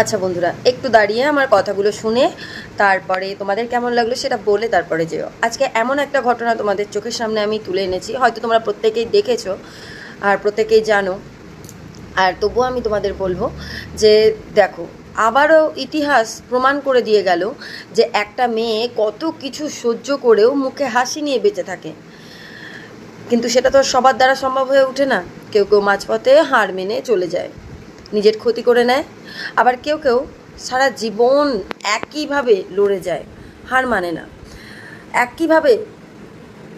আচ্ছা বন্ধুরা, একটু দাঁড়িয়ে আমার কথাগুলো শুনে তারপরে তোমাদের কেমন লাগল সেটা বলে তারপরে যেও। আজকে এমন একটা ঘটনা তোমাদের চোখের সামনে আমি তুলে এনেছি, হয়তো তোমরা প্রত্যেকেই দেখেছ আর প্রত্যেকেই জানো। আর তবুও আমি তোমাদের বলব যে, দেখো আবারও ইতিহাস প্রমাণ করে দিয়ে গেল যে একটা মেয়ে কত কিছু সহ্য করেও মুখে হাসি নিয়ে বেঁচে থাকে। কিন্তু সেটা তো সবার দ্বারা সম্ভব হয়ে ওঠে না। কেউ কেউ মাঝপথে হার মেনে চলে যায়। নিজের ক্ষতি করে নেয়। আবার কেউ কেউ সারা জীবন একইভাবে লড়ে যায়। হার মানে না। একইভাবে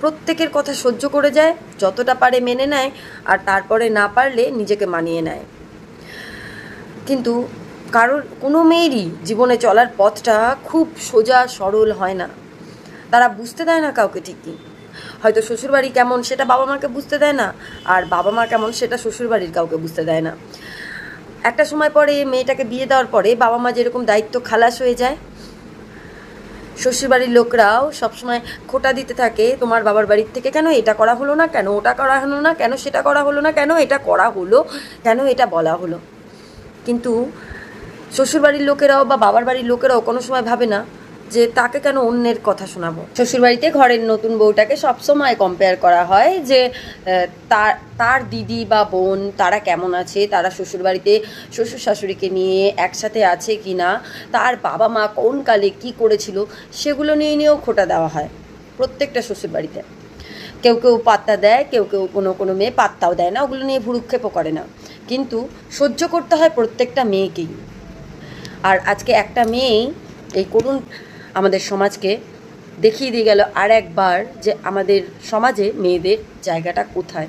প্রত্যেকের কথা সহ্য করে যায়, যতটা পারে মেনে নেয় আর তারপরে না পারলে নিজেকে মানিয়ে নেয়। কিন্তু কারোর, কোনো মেয়েরই জীবনে চলার পথটা খুব সোজা, সরল হয় না। তারা বুঝতে দেয় না কাউকে ঠিকই হয়তো শ্বশুরবাড়ি কেমন সেটা বাবা মাকে বুঝতে দেয় না, আর বাবা মা কেমন সেটা শ্বশুরবাড়ির কাউকে বুঝতে দেয় না। একটা সময় পরে মেয়েটাকে বিয়ে দেওয়ার পরে বাবা মা যেরকম দায়িত্ব খালাস হয়ে যায়, শ্বশুরবাড়ির লোকরাও সবসময় খোটা দিতে থাকে, তোমার বাবার বাড়ির থেকে কেন এটা করা হলো না? কেন ওটা করা হলো না? কেন সেটা করা হলো না? কেন এটা করা হলো? কেন এটা বলা হলো? কিন্তু শ্বশুরবাড়ির লোকেরাও বা বাবার বাড়ির লোকেরাও কোনো সময় ভাবে না যে তাকে কেন অন্যের কথা শোনাবো। শ্বশুরবাড়িতে ঘরের নতুন বউটাকে সবসময় কম্পেয়ার করা হয় যে তার তার দিদি বা বোন তারা কেমন আছে, তারা শ্বশুরবাড়িতে শ্বশুর শাশুড়িকে নিয়ে একসাথে আছে কি না তার বাবা মা কোন কালে কী করেছিল, সেগুলো নিয়ে নিয়েও খোটা দেওয়া হয় প্রত্যেকটা শ্বশুরবাড়িতে। কেউ কেউ পাত্তা দেয়, কেউ কেউ কোনো কোনো মেয়ে পাত্তাও দেয় না, ওগুলো নিয়ে ভুরুক্ষেপও করে না। কিন্তু সহ্য করতে হয় প্রত্যেকটা মেয়েকেই। আর আজকে একটা মেয়েই এই করুণ আমাদের সমাজকে দেখিয়ে দিয়ে গেল আর একবার যে আমাদের সমাজে মেয়েদের জায়গাটা কোথায়।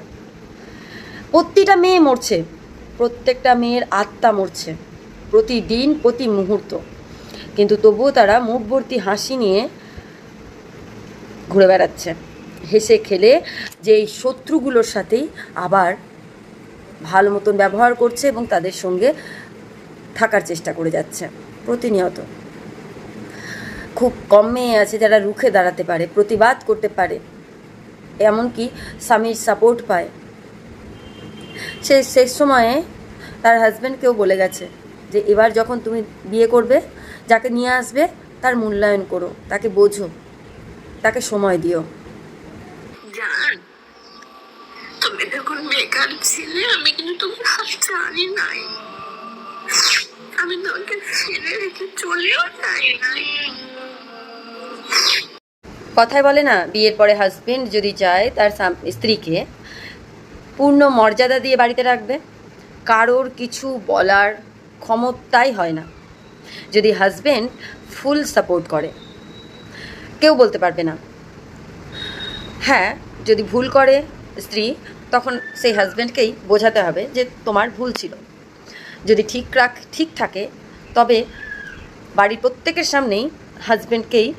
প্রতিটা মেয়ে মরছে, প্রত্যেকটা মেয়ের আত্মা মরছে, প্রতিদিন, প্রতি মুহূর্ত। কিন্তু তবুও তারা মুখ ভর্তি হাসি নিয়ে ঘুরে বেড়াচ্ছে, হেসে খেলে যে এই শত্রুগুলোর সাথেই আবার ভালো মতন ব্যবহার করছে এবং তাদের সঙ্গে থাকার চেষ্টা করে যাচ্ছে, প্রতিনিয়ত। খুব কম মেয়ে আছে যারা রুখে দাঁড়াতে পারে, প্রতিবাদ করতে পারে, এমনকি স্বামীর সাপোর্ট পায়। সে শেষ সময়ে তার হাজব্যান্ডকেও বলে গেছে যে, এবার যখন তুমি বিয়ে করবে, যাকে নিয়ে আসবে, তার মূল্যায়ন করো, তাকে বোঝো, তাকে সময় দিও। জান, তুমি যখন বেকার ছিলে, আমি কিন্তু তোমার জানি নাই। আমি তোমাকে ছেড়ে রেখে চলেও যাই নাই। কথায় বলে না, বিয়ের পরে হাজবেন্ড যদি চায় তার স্ত্রীকে পূর্ণ মর্যাদা দিয়ে বাড়িতে রাখবে। কারোর কিছু বলার ক্ষমতাই হয় না। যদি হাজবেন্ড ফুল সাপোর্ট করে, কেউ বলতে পারবে না। হ্যাঁ যদি ভুল করে স্ত্রী, তখন সেই হাজব্যান্ডকেই বোঝাতে হবে যে তোমার ভুল ছিল। যদি ঠিক রাখ, ঠিক থাকে, তবে বাড়ির প্রত্যেকের সামনেই হাজব্যান্ডকেই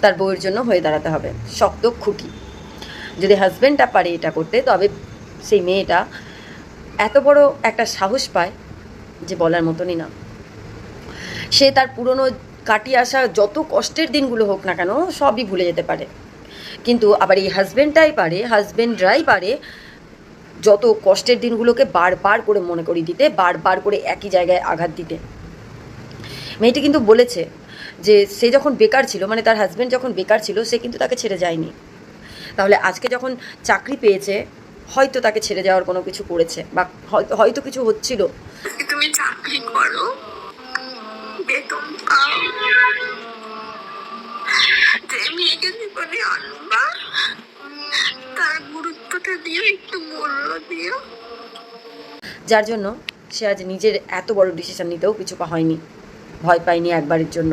তার বউয়ের জন্য হয়ে দাঁড়াতে হবে। শক্ত খুঁটি। যদি হাজব্যান্ডটা পারে এটা করতে, তবে সেই মেয়েটা এত বড় একটা সাহস পায় যে বলার মতনই না। সে তার পুরনো কাটিয়ে আসা যত কষ্টের দিনগুলো হোক না কেন, সবই ভুলে যেতে পারে। কিন্তু আবার এই হাজব্যান্ডটাই পারে হাজব্যান্ডরাই পারে যত কষ্টের দিনগুলোকে বারবার করে মনে করিয়ে দিতে, বারবার করে একই জায়গায় আঘাত দিতে। মেয়েটি কিন্তু বলেছে যে সে যখন বেকার ছিল মানে তার হাজব্যান্ড যখন বেকার ছিল, সে কিন্তু তাকে ছেড়ে যায়নি। তাহলে আজকে যখন চাকরি পেয়েছে, হয়তো তাকে ছেড়ে যাওয়ার কোনো কিছু করেছে বা হয়তো কিছু হচ্ছিল। তুমি চাকরি করো, বেতন পাও। যে মেয়েকে জীবনে তার দিও একটু মূল্য দিও। যার জন্য সে আজ নিজের এত বড় ডিসিশন নিতেও কিছু হয়নি। ভয় পায়নি একবারের জন্য।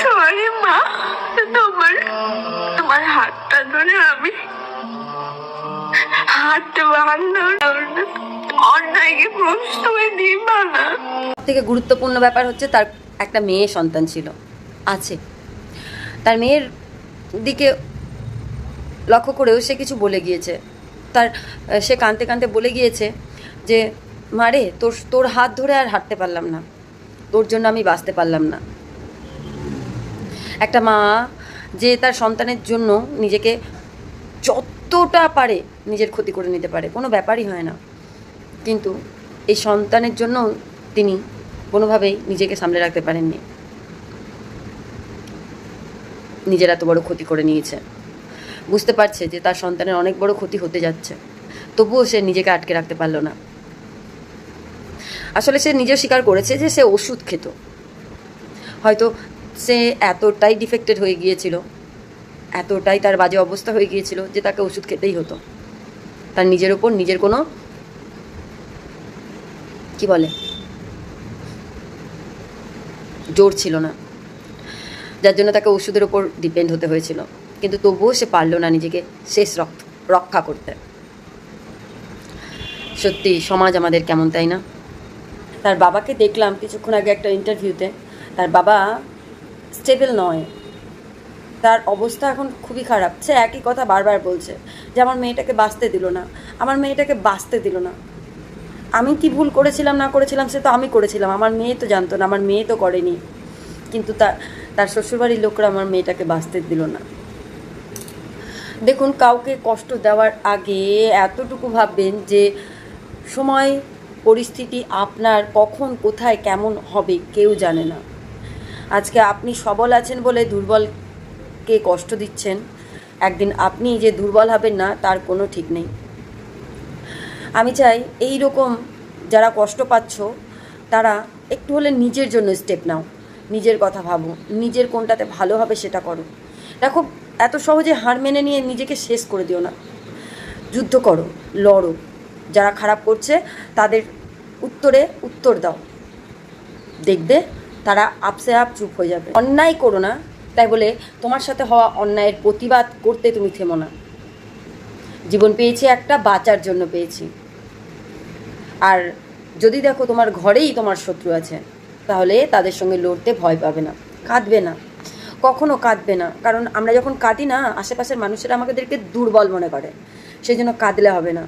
সরি মা তোমার তোমার হাতটা ধরে আমি হাঁটতে অন্যায়কে প্রশ্রয় দিবা না। থেকে গুরুত্বপূর্ণ ব্যাপার হচ্ছে তার একটা মেয়ে সন্তান ছিল আছে। তার মেয়ের দিকে লক্ষ্য করেও সে কিছু বলে গিয়েছে। তার সে কাঁদতে কাঁদতে বলে গিয়েছে যে, মারে, তোর তোর হাত ধরে আর হাঁটতে পারলাম না। তোর জন্য আমি বাঁচতে পারলাম না। একটা মা যে তার সন্তানের জন্য নিজেকে যতটা পারে নিজের ক্ষতি করে নিতে পারে, কোনো ব্যাপারই হয় না। কিন্তু এই সন্তানের জন্য তিনি কোনোভাবেই নিজেকে সামলে রাখতে পারেননি। নিজের এত বড় ক্ষতি করে নিয়েছে। বুঝতে পারছে যে তার সন্তানের অনেক বড় ক্ষতি হতে যাচ্ছে। তবুও সে নিজেকে আটকে রাখতে পারল না। আসলে সে নিজেও স্বীকার করেছে যে সে ওষুধ খেত। হয়তো সে এতটাই ডিফেক্টেড হয়ে গিয়েছিল, এতটাই তার বাজে অবস্থা হয়ে গিয়েছিল যে তাকে ওষুধ খেতেই হতো। তার নিজের ওপর নিজের কোনো কি বলে? জোর ছিল না। যার জন্য তাকে ওষুধের ওপর ডিপেন্ড হতে হয়েছিল। কিন্তু তবুও সে পারল না নিজেকে শেষ রক্ষা করতে। সত্যি, সমাজ আমাদের কেমন, তাই না? তার বাবাকে দেখলাম কিছুক্ষণ আগে একটা ইন্টারভিউতে। তার বাবা স্টেবল নয়। তার অবস্থা এখন খুবই খারাপ। সে একই কথা বারবার বলছে যে, আমার মেয়েটাকে বাঁচতে দিল না। আমার মেয়েটাকে বাঁচতে দিল না। আমি কি ভুল করেছিলাম, না করেছিলাম, সে তো আমি করেছিলাম। আমার মেয়ে তো জানতো না, আমার মেয়ে তো করেনি। কিন্তু তার তার শ্বশুরবাড়ির লোকরা আমার মেয়েটাকে বাঁচতে দিল না। দেখুন, কাউকে কষ্ট দেওয়ার আগে এতটুকু ভাববেন যে সময়, পরিস্থিতি আপনার কখন, কোথায়, কেমন হবে কেউ জানে না। আজকে আপনি সবল আছেন বলে দুর্বলকে কষ্ট দিচ্ছেন। একদিন আপনি যে দুর্বল হবেন না, তার কোনো ঠিক নেই। আমি চাই এই রকম যারা কষ্ট পাচ্ছ, তারা একটু হলে নিজের জন্য স্টেপ নাও। নিজের কথা ভাবো নিজের কোনটাতে ভালো হবে সেটা করো। দেখো এত সহজে হার মেনে নিয়ে নিজেকে শেষ করে দিও না। যুদ্ধ করো, লড়ো। যারা খারাপ করছে, তাদের উত্তরে উত্তর দাও। দেখবে তারা আপসে আপ চুপ হয়ে যাবে। অন্যায় করো না, তাই বলে তোমার সাথে হওয়া অন্যায়ের প্রতিবাদ করতে তুমি থেমো না। জীবন পেয়েছি একটা, বাঁচার জন্য পেয়েছি। আর যদি দেখো তোমার ঘরেই তোমার শত্রু আছে, তাহলে তাদের সঙ্গে লড়তে ভয় পাবে না, কাঁদবে না। কখনো কাঁদবে না। কারণ আমরা যখন কাঁদি না, আশেপাশের মানুষেরা আমাদেরকে দুর্বল মনে করে। সেই জন্য কাঁদলে হবে না।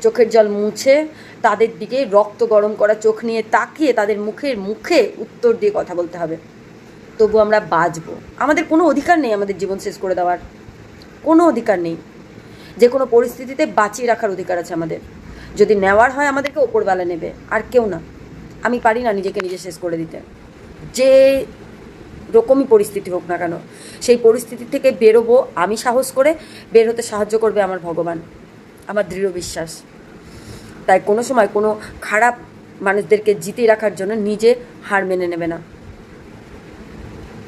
চোখের জল মুছে তাদের দিকে রক্ত গরম করা চোখ নিয়ে তাকিয়ে তাদের মুখের মুখে উত্তর দিয়ে কথা বলতে হবে। তবু আমরা বাঁচবো। আমাদের কোনো অধিকার নেই আমাদের জীবন শেষ করে দেওয়ার। কোনো অধিকার নেই। যে কোনো পরিস্থিতিতে বাঁচিয়ে রাখার অধিকার আছে আমাদের। যদি নেওয়ার হয় আমাদেরকে ওপরবেলা নেবে। আর কেউ না। আমি পারি না নিজেকে নিজে শেষ করে দিতে। যে রকমই পরিস্থিতি হোক না কেন, সেই পরিস্থিতি থেকে বেরোবো, আমি সাহস করে বের হতে সাহায্য করবে আমার ভগবান, আমার দৃঢ় বিশ্বাস। তাই কোনো সময় কোনো খারাপ মানুষদেরকে জিতিয়ে রাখার জন্য নিজে হার মেনে নেবে না।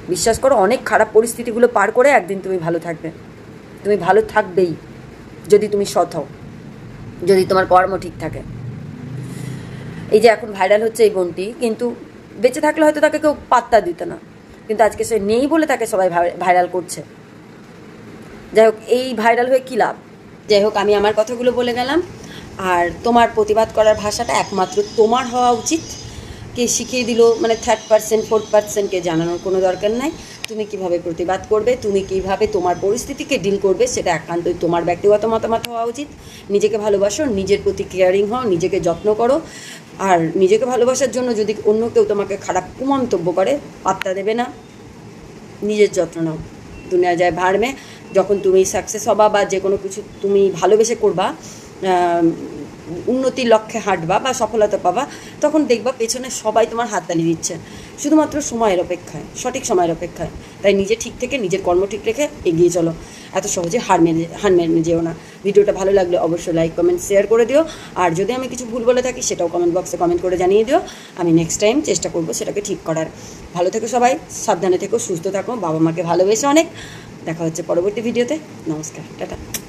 বিশ্বাস করো, অনেক খারাপ পরিস্থিতিগুলো পার করে একদিন তুমি ভালো থাকবে। তুমি ভালো থাকবেই, যদি তুমি সৎ হও, যদি তোমার কর্ম ঠিক থাকে। এই যে এখন ভাইরাল হচ্ছে এই বোনটি, কিন্তু বেঁচে থাকলে হয়তো তাকে কেউ পাত্তা দিত না। কিন্তু আজকে সে নেই বলে তাকে সবাই ভাইরাল করছে। যাই হোক, এই ভাইরাল হয়ে কী লাভ? যাই হোক, আমি আমার কথাগুলো বলে গেলাম। আর তোমার প্রতিবাদ করার ভাষাটা একমাত্র তোমার হওয়া উচিত। কে শিখিয়ে দিল? মানে থার্ড পার্সেন্ট ফোর্থ পার্সেন্টকে জানানোর কোনো দরকার নাই। তুমি কীভাবে প্রতিবাদ করবে? তুমি কীভাবে তোমার পরিস্থিতিকে ডিল করবে? সেটা একান্তই তোমার ব্যক্তিগত মতামত হওয়া উচিত। নিজেকে ভালোবাসো, নিজের প্রতি কেয়ারিং হও, নিজেকে যত্ন করো। আর নিজেকে ভালোবাসার জন্য যদি অন্য কেউ তোমাকে খারাপ কুমন্তব্য করে, পাত্তা দেবে না। নিজের যত্ন নাও। দুনিয়া যায় ভাড়মে যখন তুমি সাকসেস হবা বা যে কোনো কিছু তুমি ভালোবেসে করবা উন্নতির লক্ষ্যে হাঁটবা বা সফলতা পাবা, তখন দেখবা পেছনে সবাই তোমার হাততালি দিচ্ছে। শুধুমাত্র সময়ের অপেক্ষায়, সঠিক সময়ের অপেক্ষায়। তাই নিজে ঠিক থেকে নিজের কর্ম ঠিক রেখে এগিয়ে চলো। এত সহজে হার মেনে হার মেনে যেও না। ভিডিওটা ভালো লাগলে অবশ্যই লাইক কমেন্ট শেয়ার করে দিও। আর যদি আমি কিছু ভুল বলে থাকি, সেটাও কমেন্ট বক্সে কমেন্ট করে জানিয়ে দিও। আমি নেক্সট টাইম চেষ্টা করব সেটাকে ঠিক করার। ভালো থেকো সবাই, সাবধানে থেকো, সুস্থ থাকো বাবা মাকে ভালোবেসে অনেক। দেখা হচ্ছে পরবর্তী ভিডিওতে নমস্কার, টাটা।